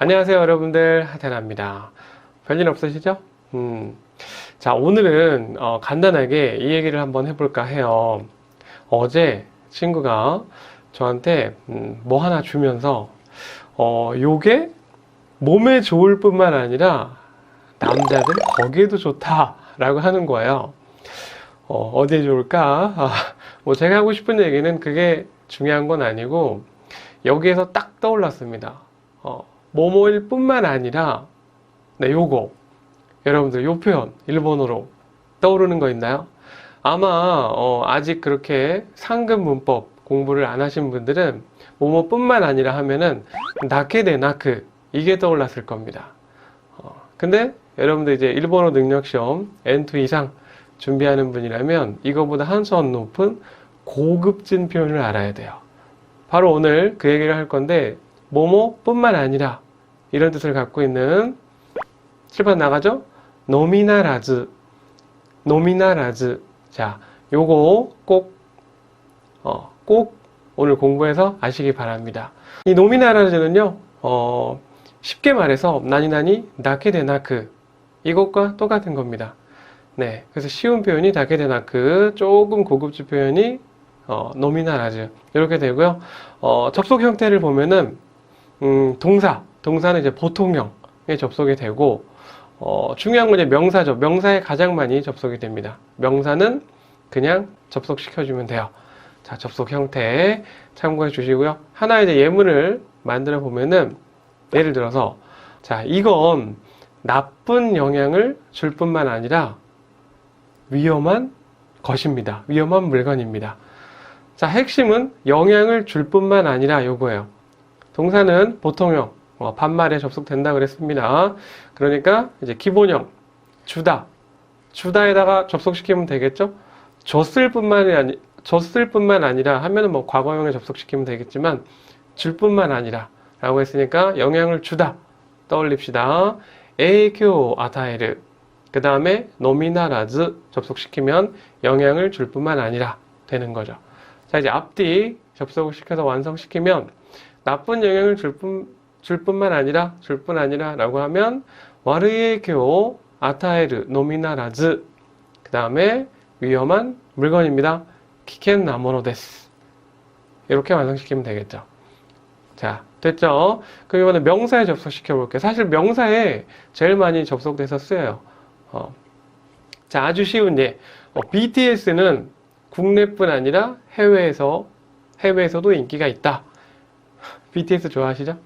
안녕하세요 여러분들. 하태나입니다. 별일 없으시죠? 음, 자 오늘은 어, 간단하게 이 얘기를 한번 해볼까 해요. 어제 친구가 저한테 음, 뭐 하나 주면서 어, 요게 몸에 좋을 뿐만 아니라 남자들 거기에도 좋다 라고 하는 거예요. 어, 어디에 좋을까? 아, 뭐 제가 하고 싶은 얘기는 그게 중요한 건 아니고 여기에서 딱 떠올랐습니다. 어, 모모일 뿐만 아니라 네 요거. 여러분들 요 표현 일본어로 떠오르는 거 있나요? 아마 어, 아직 그렇게 상급 문법 공부를 안 하신 분들은 모모 뿐만 아니라 하면은 나케데 나크 이게 떠올랐을 겁니다. 어, 근데 여러분들 이제 일본어 능력 시험 N2 이상 준비하는 분이라면 이거보다 한 수원 높은 고급진 표현을 알아야 돼요. 바로 오늘 그 얘기를 할 건데 모모 뿐만 아니라 이런 뜻을 갖고 있는 칠판 나가죠? 노미나라즈. 노미나라즈. 자 요거 꼭 어, 꼭 오늘 공부해서 아시기 바랍니다. 이 노미나라즈는요 어, 쉽게 말해서 나니나니 나케데나크. 이것과 똑같은 겁니다. 네 그래서 쉬운 표현이 다케데나크. 조금 고급진 표현이 어, 노미나라즈. 이렇게 되고요. 어, 접속 형태를 보면은 음, 동사 동사는 이제 보통형에 접속이 되고 어, 중요한 건 이제 명사죠. 명사에 가장 많이 접속이 됩니다. 명사는 그냥 접속시켜주면 돼요. 자, 접속 형태 참고해 주시고요. 하나 이제 예문을 만들어 보면은 예를 들어서 자, 이건 나쁜 영향을 줄 뿐만 아니라 위험한 것입니다. 위험한 물건입니다. 자, 핵심은 영향을 줄 뿐만 아니라 요거예요. 동사는 보통형, 어, 반말에 접속된다 그랬습니다. 그러니까 이제 기본형, 주다. 주다에다가 접속시키면 되겠죠? 줬을 뿐만이 아니, 줬을 뿐만 아니라 하면은 뭐 과거형에 접속시키면 되겠지만 줄 뿐만 아니라 라고 했으니까 영향을 주다. 떠올립시다. 에이교 아타에르. 그 다음에 노미나라즈 접속시키면 영향을 줄 뿐만 아니라 되는 거죠. 자, 이제 앞뒤 접속을 시켜서 완성시키면 나쁜 영향을 줄 뿐, 줄 뿐만 아니라, 줄 뿐 아니라 라고 하면, 와르의 교 아타에르 노미나라즈. 그 다음에 위험한 물건입니다. 키켄 나모노 데스. 이렇게 완성시키면 되겠죠. 자, 됐죠? 그럼 이번에 명사에 접속시켜 볼게요. 사실 명사에 제일 많이 접속돼서 쓰여요. 어. 자, 아주 쉬운 예. 어, BTS는 국내뿐 아니라 해외에서, 해외에서도 인기가 있다. BTS 좋아하시죠?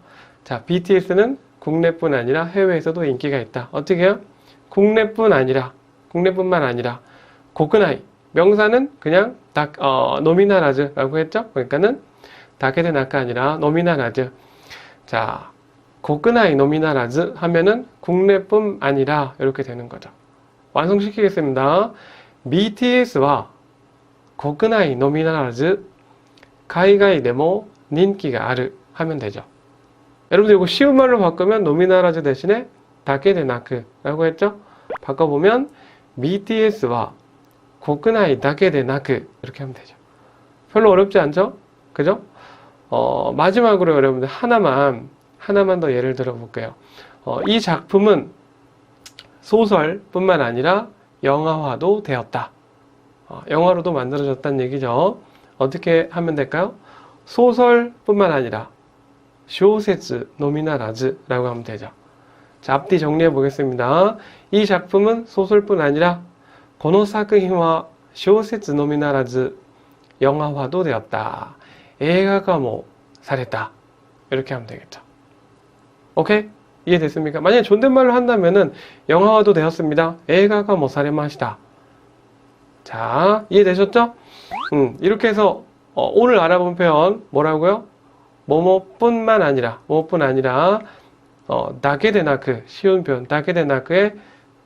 자, BTS는 국내뿐 아니라 해외에서도 인기가 있다. 어떻게 해요? 국내뿐 아니라, 국내뿐만 아니라, 고크나이. 명사는 그냥 다, 어, 노미나라즈라고 했죠? 그러니까는 다케데나가 아니라 노미나라즈. 자, 고크나이 노미나라즈 하면은 국내뿐 아니라 이렇게 되는 거죠. 완성시키겠습니다. BTS와 고크나이 노미나라즈, 아르 하면 되죠. 여러분들 이거 쉬운 말로 바꾸면 노미나라즈 대신에 다케데나크라고 했죠? 바꿔보면 BTS와 고크나이 다케데나크 이렇게 하면 되죠. 별로 어렵지 않죠? 그죠? 어, 마지막으로 여러분들 하나만 하나만 더 예를 들어 볼게요. 어, 이 작품은 소설뿐만 아니라 영화화도 되었다. 어, 영화로도 만들어졌다는 얘기죠. 어떻게 하면 될까요? 소설뿐만 아니라 쇼세츠 노미나라즈라고 하면 되죠. 자, 앞뒤 정리해 보겠습니다. 이 작품은 소설뿐 아니라 고노사크히와 쇼세츠 노미나라즈 영화화도 되었다.映画化 뭐 사랬다. 이렇게 하면 되겠죠. 오케이? 이해됐습니까? 만약에 존댓말로 한다면은 영화화도 되었습니다. 映画化 뭐 사레마시다. 자, 이해되셨죠? 음, 이렇게 해서 어, 오늘 알아본 표현 뭐라고요? 뭐뭐뿐만 아니라 뭐뿐 아니라 어, 다케데나크 쉬운 표현 다케데나크의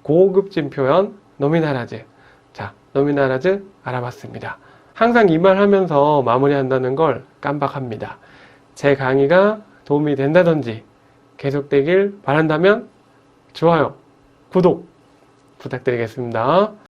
고급진 표현 노미나라즈. 자 노미나라즈 알아봤습니다. 항상 이 말 하면서 마무리한다는 걸 깜빡합니다. 제 강의가 도움이 된다든지 계속되길 바란다면 좋아요 구독 부탁드리겠습니다